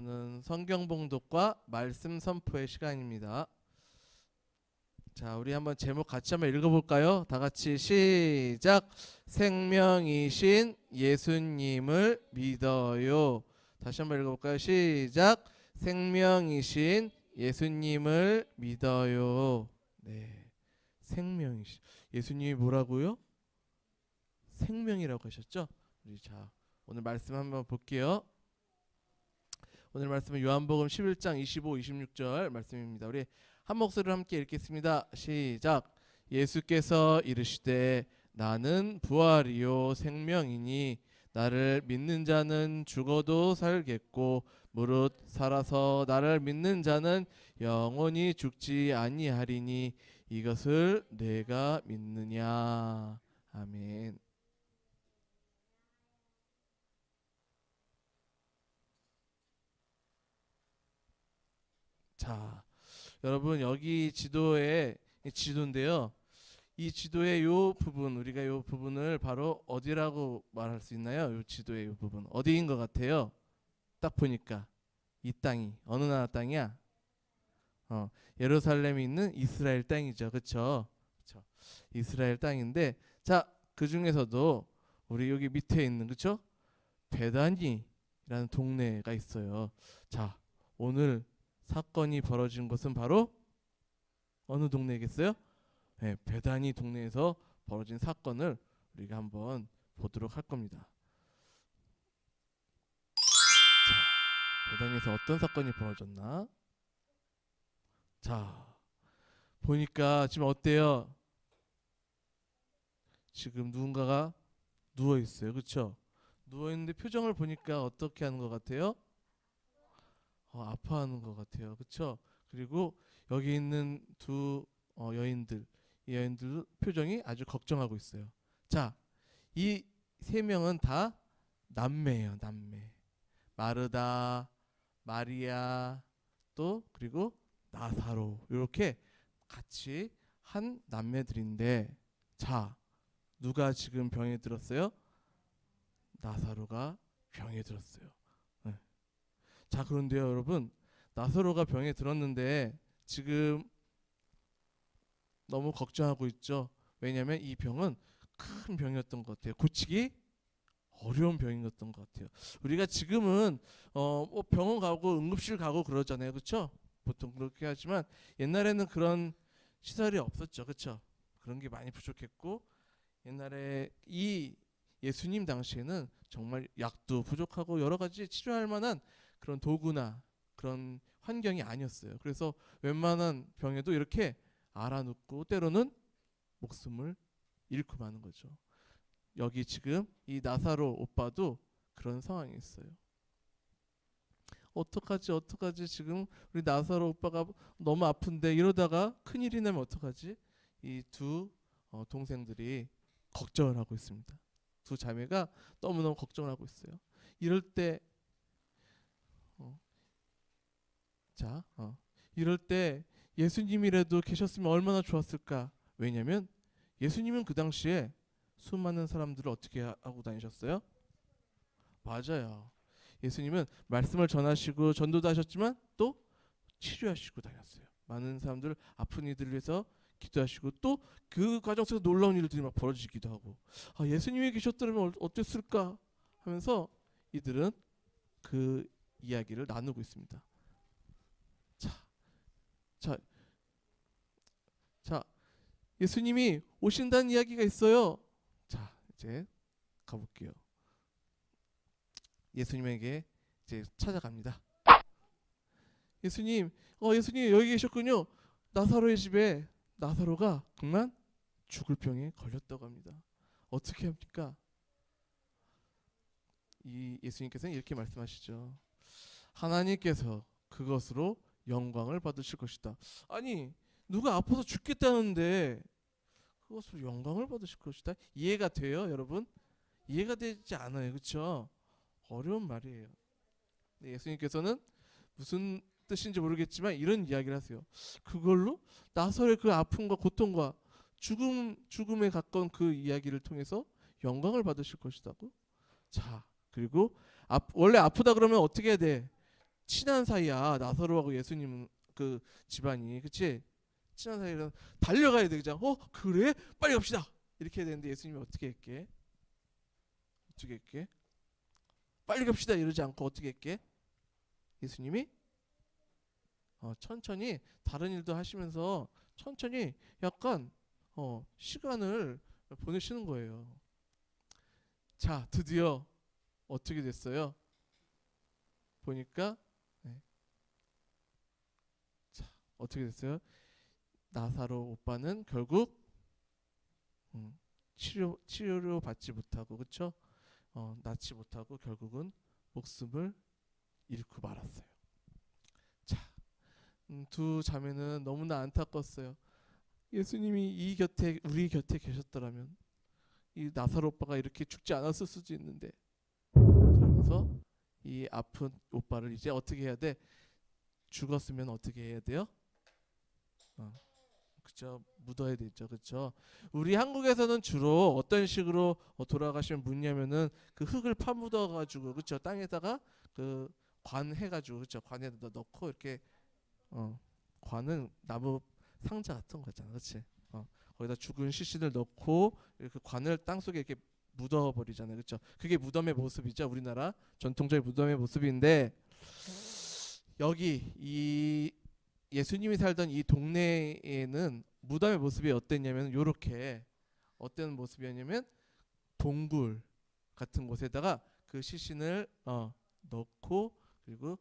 이제부터는 성경 봉독과 말씀 선포의 시간입니다. 자, 우리 한번 제목 같이 한번 읽어볼까요? 다 같이 시작. 생명이신 예수님을 믿어요. 다시 한번 읽어볼까요? 시작. 생명이신 예수님을 믿어요. 네, 생명이신 예수님이 뭐라고요? 생명이라고 하셨죠? 우리 자 오늘 말씀 한번 볼게요. 오늘 말씀은 요한복음 11장 25, 26절 말씀입니다. 우리 한 목소리로 함께 읽겠습니다. 시작. 예수께서 이르시되 나는 부활이요 생명이니 나를 믿는 자는 죽어도 살겠고 무릇 살아서 나를 믿는 자는 영원히 죽지 아니하리니 이것을 내가 믿느냐. 아멘. 자, 여러분 여기 지도에 이 지도인데요. 이 지도의 요 부분 우리가 요 부분을 바로 어디라고 말할 수 있나요? 요 지도의 요 부분 어디인 것 같아요? 딱 보니까 이 땅이 어느 나라 땅이야? 어, 예루살렘이 있는 이스라엘 땅이죠, 그렇죠? 그렇죠. 이스라엘 땅인데 자그 중에서도 우리 여기 밑에 있는 그렇죠? 베다니라는 동네가 있어요. 자 오늘 사건이 벌어진 곳은 바로 어느 동네겠어요? 네, 베다니 동네에서 벌어진 사건을 우리가 한번 보도록 할 겁니다. 자, 베다니에서 어떤 사건이 벌어졌나? 자, 보니까 지금 어때요? 지금 누군가가 누워 있어요, 그렇죠? 누워 있는데 표정을 보니까 어떻게 하는 것 같아요? 어, 아파하는 것 같아요. 그렇죠? 그리고 여기 있는 두 어, 여인들, 이 여인들 표정이 아주 걱정하고 있어요. 자, 이 세 명은 다 남매예요. 남매. 마르다, 마리아, 또 그리고 나사로 이렇게 같이 한 남매들인데, 자, 누가 지금 병에 들었어요? 나사로가 병에 들었어요. 자 그런데요 여러분. 나사로가 병에 들었는데 지금 너무 걱정하고 있죠. 왜냐하면 이 병은 큰 병이었던 것 같아요. 고치기 어려운 병이었던 것 같아요. 우리가 지금은 어 뭐 병원 가고 응급실 가고 그러잖아요. 그렇죠 보통 그렇게 하지만 옛날에는 그런 시설이 없었죠. 그렇죠 그런 게 많이 부족했고 옛날에 이 예수님 당시에는 정말 약도 부족하고 여러 가지 치료할 만한 그런 도구나 그런 환경이 아니었어요. 그래서 웬만한 병에도 이렇게 알아눕고 때로는 목숨을 잃고 마는 거죠. 여기 지금 이 나사로 오빠도 그런 상황이 있어요. 어떡하지 어떡하지 지금 우리 나사로 오빠가 너무 아픈데 이러다가 큰일이 나면 어떡하지? 이두 어, 동생들이 걱정을 하고 있습니다. 두 자매가 너무너무 걱정을 하고 있어요. 이럴 때 자, 어. 이럴 때 예수님이라도 계셨으면 얼마나 좋았을까? 왜냐하면 예수님은 그 당시에 수많은 사람들을 어떻게 하- 하고 다니셨어요? 맞아요. 예수님은 말씀을 전하시고 전도도 하셨지만 또 치료하시고 다녔어요. 많은 사람들 아픈 이들을 위해서 기도하시고 또 그 과정 속에서 놀라운 일들이 막 벌어지기도 하고 아, 예수님이 계셨더라면 어- 어땠을까 하면서 이들은 그 이야기를 나누고 있습니다. 자, 자, 예수님이 오신다는 이야기가 있어요. 자, 이제 가볼게요. 예수님에게 이제 찾아갑니다. 예수님, 어, 예수님 여기 계셨군요. 나사로의 집에 나사로가 그만 죽을 병에 걸렸다고 합니다. 어떻게 합니까? 이 예수님께서는 이렇게 말씀하시죠. 하나님께서 그것으로 영광을 받으실 것이다. 아니 누가 아파서 죽겠다는데 그것으로 영광을 받으실 것이다. 이해가 돼요, 여러분? 이해가 되지 않아요, 그렇죠? 어려운 말이에요. 네, 예수님께서는 무슨 뜻인지 모르겠지만 이런 이야기를 하세요. 그걸로 나설의 그 아픔과 고통과 죽음 죽음에 가까운 그 이야기를 통해서 영광을 받으실 것이다고. 자, 그리고 아, 원래 아프다 그러면 어떻게 해야 돼? 친한 사이야. 나사로하고 예수님은 그 집안이. 그치? 친한 사이라 달려가야 돼 그냥. 어? 그래? 빨리 갑시다. 이렇게 해야 되는데 예수님이 어떻게 했게? 어떻게 했게? 빨리 갑시다. 이러지 않고 어떻게 했게? 예수님이? 어, 천천히 다른 일도 하시면서 천천히 약간 어, 시간을 보내시는 거예요. 자, 드디어 어떻게 됐어요? 보니까 네. 자, 어떻게 됐어요? 나사로 오빠는 결국 음, 치료 치료를 받지 못하고 그쵸? 어, 낫지 못하고 결국은 목숨을 잃고 말았어요. 자, 음, 두 자매는 너무나 안타까웠어요. 예수님이 이 곁에 우리 곁에 계셨더라면 이 나사로 오빠가 이렇게 죽지 않았을 수도 있는데 그러면서 이 아픈 오빠를 이제 어떻게 해야 돼? 죽었으면 어떻게 해야 돼요? 어, 그죠 묻어야 되죠. 그죠 우리 한국에서는 주로 어떤 식으로 어, 돌아가시면 묻냐면은 그 흙을 파묻어 가지고 그죠 땅에다가 그 관 해 가지고 그죠 관에다 넣고 이렇게 어 관은 나무 상자 같은 거잖아. 그렇지 어 거기다 죽은 시신을 넣고 이렇게 관을 땅 속에 이렇게 묻어 버리잖아요. 그렇죠 그게 무덤의 모습이죠 우리나라? 전통적인 무덤의 모습인데 여기 이 예수님이 살던 이 동네에는 무덤의 모습이 어땠냐면 요렇게 어떤 모습이었냐면 동굴 같은 곳에다가 그 시신을 어, 넣고 그리고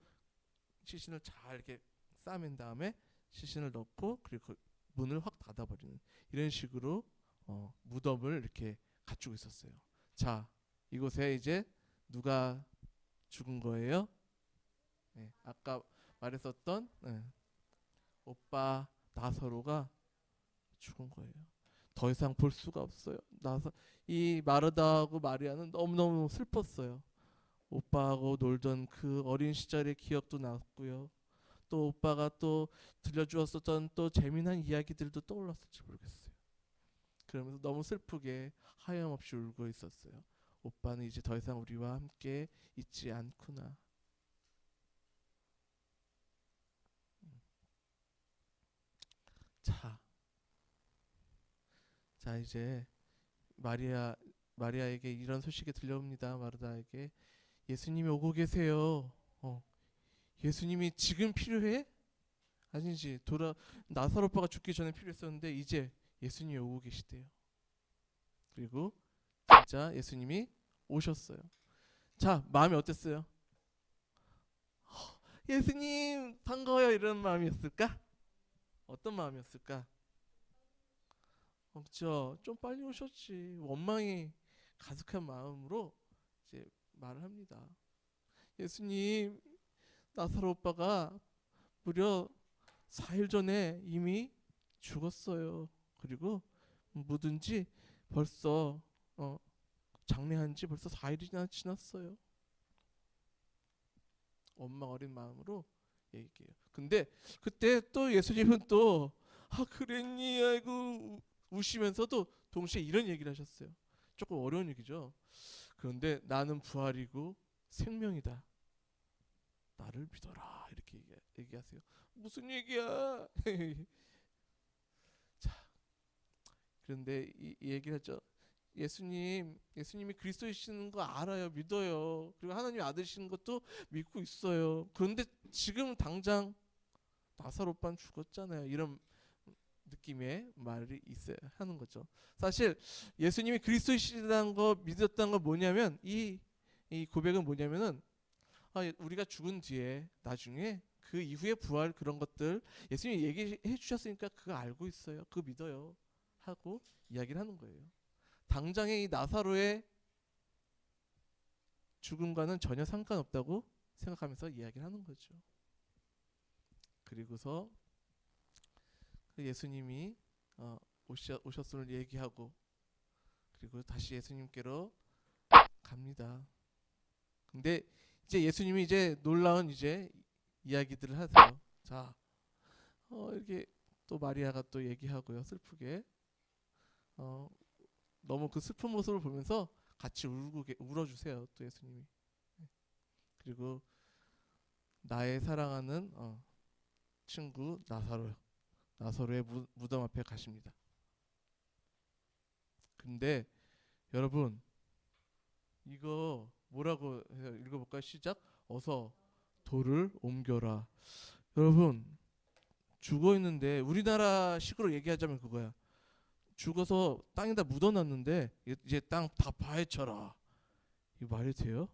시신을 잘 이렇게 싸맨 다음에 시신을 넣고 그리고 그 문을 확 닫아버리는 이런 식으로 어, 무덤을 이렇게 갖추고 있었어요. 자 이곳에 이제 누가 죽은 거예요? 네, 아까 말했었던 네, 오빠 나서로가 죽은 거예요. 더 이상 볼 수가 없어요. 나서 이 마르다하고 마리아는 너무너무 슬펐어요. 오빠하고 놀던 그 어린 시절의 기억도 났고요. 또 오빠가 또 들려주었었던 또 재미난 이야기들도 떠올랐을지 모르겠어요. 그러면서 너무 슬프게 하염없이 울고 있었어요. 오빠는 이제 더 이상 우리와 함께 있지 않구나. 자, 자 이제 마리아 마리아에게 이런 소식이 들려옵니다. 마르다에게 예수님이 오고 계세요. 어, 예수님이 지금 필요해? 아니지 돌아 나사로 오빠가 죽기 전에 필요했었는데 이제 예수님이 오고 계시대요. 그리고 진짜 예수님이 오셨어요. 자 마음이 어땠어요? 허, 예수님 반가워요 이런 마음이었을까? 어떤 마음이었을까? 어, 그죠? 좀 빨리 오셨지. 원망이 가득한 마음으로 이제 말을 합니다. 예수님, 나사로 오빠가 무려 4일 전에 이미 죽었어요. 그리고 묻은 지 벌써 어, 장례한 지 벌써 4일이나 지났어요. 원망 어린 마음으로 얘기해요. 근데 그때 또 예수님은 또 아 그랬니 아이고 우시면서도 동시에 이런 얘기를 하셨어요. 조금 어려운 얘기죠. 그런데 나는 부활이고 생명이다. 나를 믿어라 이렇게 얘기, 얘기하세요. 무슨 얘기야? 자, 그런데 이, 이 얘기를 하죠. 예수님, 예수님이 그리스도이시는 거 알아요, 믿어요. 그리고 하나님 아들이시는 것도 믿고 있어요. 그런데 지금 당장 나사로 오빠는 죽었잖아요. 이런 느낌의 말이 있어야 하는 거죠. 사실 예수님이 그리스도이시다는 거 믿었다는 건 뭐냐면 이, 이 고백은 뭐냐면은 아, 우리가 죽은 뒤에 나중에 그 이후에 부활 그런 것들 예수님이 얘기해 주셨으니까 그거 알고 있어요. 그거 믿어요. 하고 이야기를 하는 거예요. 당장의 이 나사로의 죽음과는 전혀 상관없다고 생각하면서 이야기를 하는 거죠. 그리고서 그 예수님이 어, 오셨, 오셨음을 얘기하고 그리고 다시 예수님께로 갑니다. 근데 이제 예수님이 이제 놀라운 이제 이야기들을 하세요. 자, 어, 이렇게 또 마리아가 또 얘기하고요. 슬프게 어, 너무 그 슬픈 모습을 보면서 같이 울고 계, 울어주세요. 또 예수님이 네. 그리고 나의 사랑하는 어, 친구 나사로 나사로의 무, 무덤 앞에 가십니다. 근데 여러분 이거 뭐라고 해서 읽어볼까요? 시작. 어서 돌을 옮겨라. 여러분 죽어 있는데 우리나라 식으로 얘기하자면 그거야. 죽어서 땅에다 묻어놨는데 이제 땅 다 파헤쳐라. 이 말이 돼요?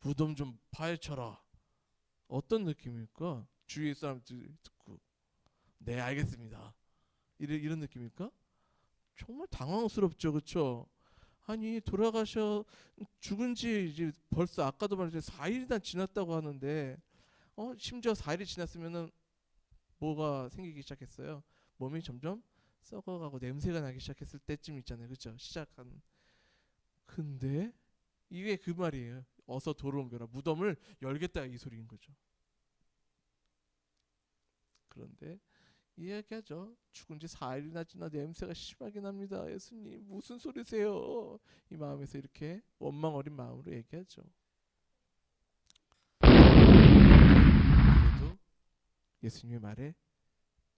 무덤 좀 파헤쳐라. 어떤 느낌일까? 주위의 사람들 듣고 네 알겠습니다. 이런 이런 느낌일까? 정말 당황스럽죠, 그렇죠? 아니 돌아가셔 죽은 지 이제 벌써 아까도 말했듯이 4일이나 지났다고 하는데 어 심지어 4일이 지났으면은 뭐가 생기기 시작했어요. 몸이 점점 썩어가고 냄새가 나기 시작했을 때쯤 있잖아요, 그렇죠? 시작한 근데 이게 그 말이에요. 어서 돌을 옮겨라. 무덤을 열겠다 이 소리인 거죠. 그런데 이야기하죠. 죽은 지 4일이나 지나 냄새가 심하게 납니다. 예수님 무슨 소리세요? 이 마음에서 이렇게 원망 어린 마음으로 얘기하죠. 그래도 예수님의 말에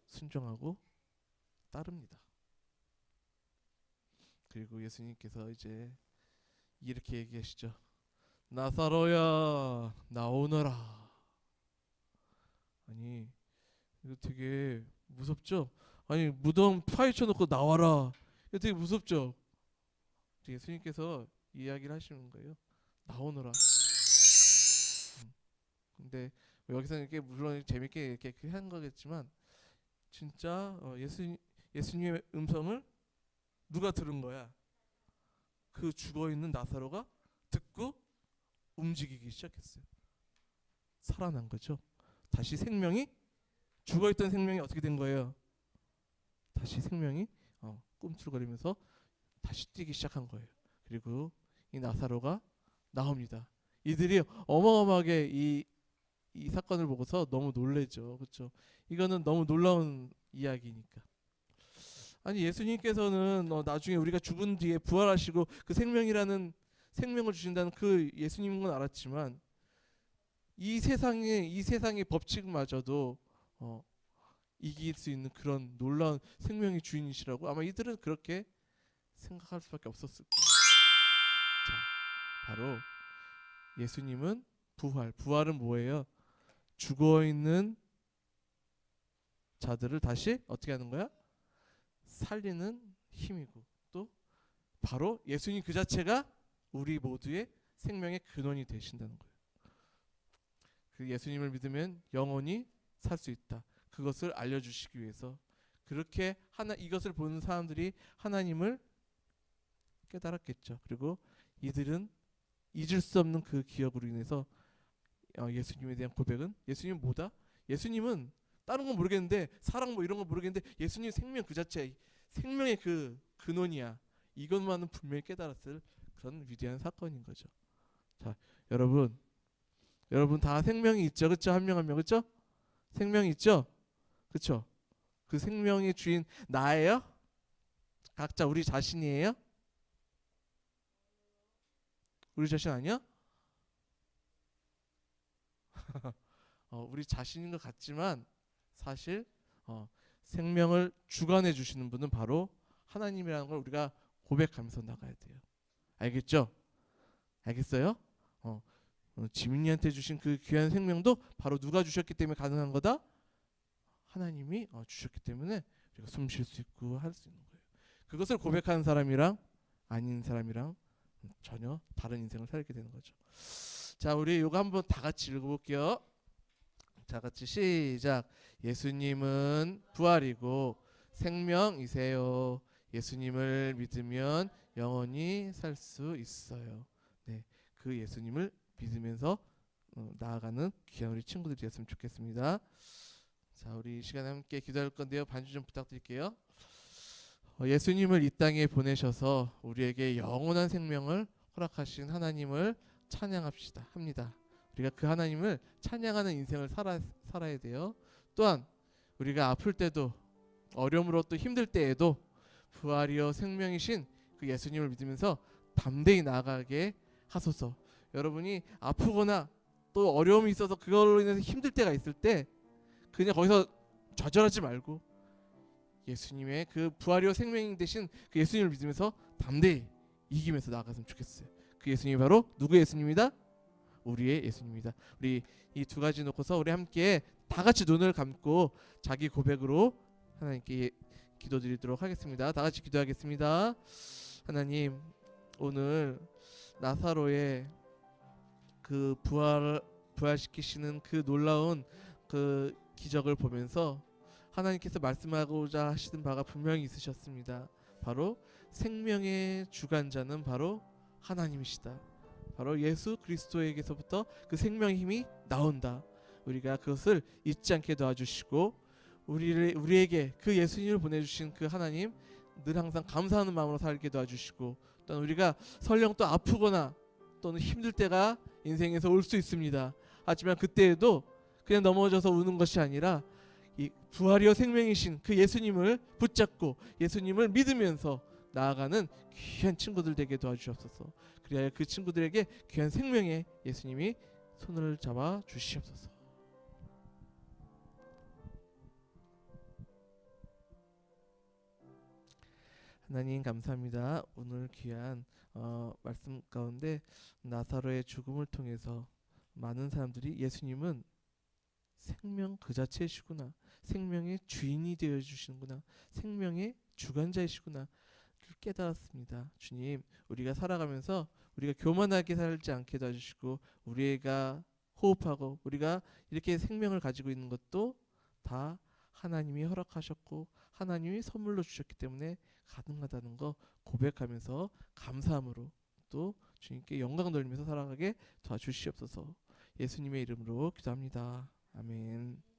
순종하고 따릅니다. 그리고 예수님께서 이제 이렇게 얘기하시죠. 나사로야 나오너라. 아니 이거 되게 무섭죠? 아니 무덤 파헤쳐 놓고 나와라. 이거 되게 무섭죠? 예수님께서 이야기를 하시는 거예요. 나오너라. 음. 근데 여기서 이렇게 물론 재밌게 이렇게 그한 거겠지만 진짜 어, 예수 예수님의 음성을 누가 들은 거야? 그 죽어 있는 나사로가 듣고 움직이기 시작했어요. 살아난 거죠. 다시 생명이 죽어 있던 생명이 어떻게 된 거예요? 다시 생명이 어, 꿈틀거리면서 다시 뛰기 시작한 거예요. 그리고 이 나사로가 나옵니다. 이들이 어마어마하게 이, 이 사건을 보고서 너무 놀래죠. 그렇죠? 이거는 너무 놀라운 이야기니까. 아니 예수님께서는 어, 나중에 우리가 죽은 뒤에 부활하시고 그 생명이라는 생명을 주신다는 그 예수님인 건 알았지만 이 세상의 이 세상의 법칙마저도 어, 이길 수 있는 그런 놀라운 생명의 주인이시라고 아마 이들은 그렇게 생각할 수밖에 없었을 거예요. 자, 바로 예수님은 부활. 부활은 뭐예요? 죽어 있는 자들을 다시 어떻게 하는 거야? 살리는 힘이고 또 바로 예수님 그 자체가 우리 모두의 생명의 근원이 되신다는 거예요. 그 예수님을 믿으면 영원히 살 수 있다. 그것을 알려주시기 위해서 그렇게 하나 이것을 보는 사람들이 하나님을 깨달았겠죠. 그리고 이들은 잊을 수 없는 그 기억으로 인해서 어, 예수님에 대한 고백은 예수님 뭐다? 예수님은 다른 건 모르겠는데 사랑 뭐 이런 건 모르겠는데 예수님 생명 그 자체 생명의 그 근원이야. 이것만은 분명히 깨달았을 그런 위대한 사건인 거죠. 자, 여러분, 여러분 다 생명이 있죠, 그렇죠? 한 명 한 명, 그렇죠? 생명이 있죠, 그렇죠? 그 생명의 주인 나예요? 각자 우리 자신이에요? 우리 자신 아니야? 어, 우리 자신인 것 같지만 사실 어, 생명을 주관해 주시는 분은 바로 하나님이라는 걸 우리가 고백하면서 나가야 돼요. 알겠죠? 알겠어요? 어, 어, 지민이한테 주신 그 귀한 생명도 바로 누가 주셨기 때문에 가능한 거다? 하나님이 어, 주셨기 때문에 우리가 숨 쉴 수 있고 할 수 있는 거예요. 그것을 고백하는 사람이랑 아닌 사람이랑 전혀 다른 인생을 살게 되는 거죠. 자, 우리 이거 한번 다 같이 읽어볼게요. 다 같이 시작. 예수님은 부활이고 생명이세요. 예수님을 믿으면 영원히 살 수 있어요. 네, 그 예수님을 믿으면서 어, 나아가는 귀한 우리 친구들이 됐으면 좋겠습니다. 자, 우리 이 시간에 함께 기도할 건데요. 반주 좀 부탁드릴게요. 어, 예수님을 이 땅에 보내셔서 우리에게 영원한 생명을 허락하신 하나님을 찬양합시다. 합니다. 우리가 그 하나님을 찬양하는 인생을 살아, 살아야 돼요. 또한 우리가 아플 때도 어려움으로 또 힘들 때에도 부활이요 생명이신 그 예수님을 믿으면서 담대히 나아가게 하소서. 여러분이 아프거나 또 어려움이 있어서 그걸로 인해서 힘들 때가 있을 때 그냥 거기서 좌절하지 말고 예수님의 그 부활이요 생명 대신 그 예수님을 믿으면서 담대히 이기면서 나아갔으면 좋겠어요. 그 예수님이 바로 누구의 예수님이다? 우리의 예수님입니다. 우리 이 두 가지 놓고서 우리 함께 다 같이 눈을 감고 자기 고백으로 하나님께 예- 기도드리도록 하겠습니다. 다 같이 기도하겠습니다. 하나님 오늘 나사로의 그 부활 부활시키시는 그 놀라운 그 기적을 보면서 하나님께서 말씀하고자 하시는 바가 분명히 있으셨습니다. 바로 생명의 주관자는 바로 하나님이시다. 바로 예수 그리스도에게서부터 그 생명의 힘이 나온다. 우리가 그것을 잊지 않게 도와주시고 우리를 우리에게 그 예수님을 보내주신 그 하나님 늘 항상 감사하는 마음으로 살게 도와주시고 또는 우리가 설령 또 아프거나 또는 힘들 때가 인생에서 올 수 있습니다. 하지만 그때에도 그냥 넘어져서 우는 것이 아니라 이 부활이요 생명이신 그 예수님을 붙잡고 예수님을 믿으면서 나아가는 귀한 친구들 되게 도와주시옵소서. 그리하여 그 친구들에게 귀한 생명의 예수님이 손을 잡아 주시옵소서. 하나님 감사합니다. 오늘 귀한 어, 말씀 가운데 나사로의 죽음을 통해서 많은 사람들이 예수님은 생명 그 자체이시구나. 생명의 주인이 되어 주시는구나. 생명의 주관자이시구나. 를 깨달았습니다. 주님, 우리가 살아가면서 우리가 교만하게 살지 않게 도와주시고 우리가 호흡하고 우리가 이렇게 생명을 가지고 있는 것도 다 하나님이 허락하셨고 하나님이 선물로 주셨기 때문에 가능하다는 거 고백하면서 감사함으로 또 주님께 영광 돌리면서 살아가게 도와주시옵소서. 예수님의 이름으로 기도합니다. 아멘.